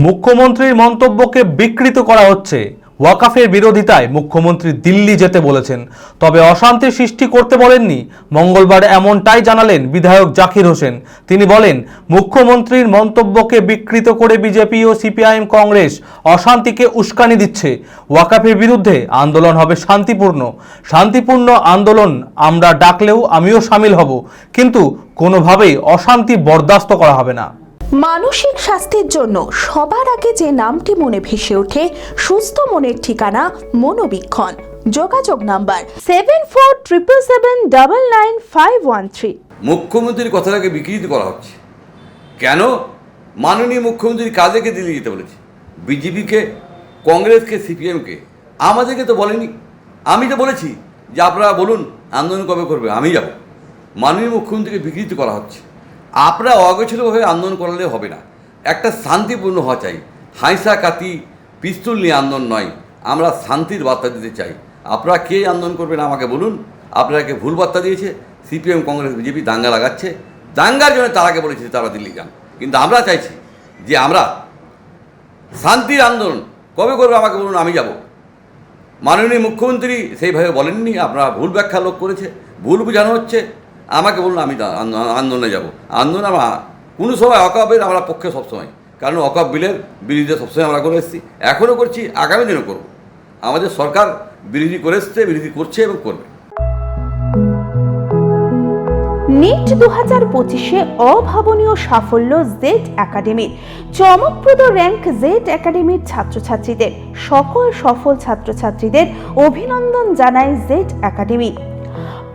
মুখ্যমন্ত্রীর মন্তব্যকে বিকৃত করা হচ্ছে। ওয়াকাফের বিরোধিতায় মুখ্যমন্ত্রী দিল্লি যেতে বলেছেন। তবে অশান্তি সৃষ্টি করতে বলেননি। মঙ্গলবার এমনটাই জানালেন বিধায়ক জাকির হোসেন। তিনি বলেন, মুখ্যমন্ত্রীর মন্তব্যকে বিকৃত করে বিজেপি ও সিপিআইএম কংগ্রেস অশান্তিকে উস্কানি দিচ্ছে। ওয়াকাফের বিরুদ্ধে আন্দোলন হবে শান্তিপূর্ণ। শান্তিপূর্ণ আন্দোলন আমরা ডাকলেও আমিও সামিল হব। কিন্তু কোনোভাবেই অশান্তি বরদাস্ত করা হবে না। মানসিক স্বাস্থ্যের জন্য সবার আগে যে নামটি মনে ভেসে ওঠে, সুস্থ মনের ঠিকানা মনোবীক্ষণ। যোগাযোগ number seven four triple seven double nine five one three মুখ্যমন্ত্রীর কথাটাকে বিকৃত করা হচ্ছে। কেন? মাননীয় মুখ্যমন্ত্রী কাদেরকে দিল্লি যেতে বলেছে? বিজেপিকে, কংগ্রেসকে, সিপিএমকে? আমাদেরকে তো বলেনি। আমি তো বলেছি যে আপনারা বলুন, আন্দোলন কবে করবে? আমি যাব। মাননীয় মুখ্যমন্ত্রীকে বিকৃত করা হচ্ছে। আপনারা অগোছলভাবে আন্দোলন করালে হবে না। একটা শান্তিপূর্ণ হওয়া চাই। হাইসা কাতি পিস্তুল নিয়ে আন্দোলন নয়। আমরা শান্তির বার্তা দিতে চাই। আপনারা কে আন্দোলন করবেন আমাকে বলুন। আপনারাকে ভুল বার্তা দিয়েছে? সিপিএম, কংগ্রেস, বিজেপি দাঙ্গা লাগাচ্ছে। দাঙ্গার জন্য তারাকে বলেছে তারা দিল্লি যান। কিন্তু আমরা চাইছি যে আমরা শান্তির আন্দোলন কবে করবে আমাকে বলুন, আমি যাব। মাননীয় মুখ্যমন্ত্রী সেইভাবে বলেননি। আপনারা ভুল ব্যাখ্যা লোক করেছে। ভুল বোঝানো হচ্ছে। আমাকে বলুন আমি আন্দোলনে যাব। আন্দোলন আমরা কোনো সময় অকাবের আমরা পক্ষে সবসময়। কারণ অকাব বিলের বিরোধিতা সবসময় আমরা করে এসেছি। এখনও করছি, আগামী দিনও করব। আমাদের সরকার বিরোধী করে এসছে, বিরোধী করছে এবং করবে। নিট দু হাজার পঁচিশে অভাবনীয় সাফল্য জেড একাডেমির চমকপ্রদ র্যাঙ্ক জেড একাডেমির ছাত্রছাত্রীদের, সকল সফল ছাত্রছাত্রীদের অভিনন্দন জানায় জেড একাডেমি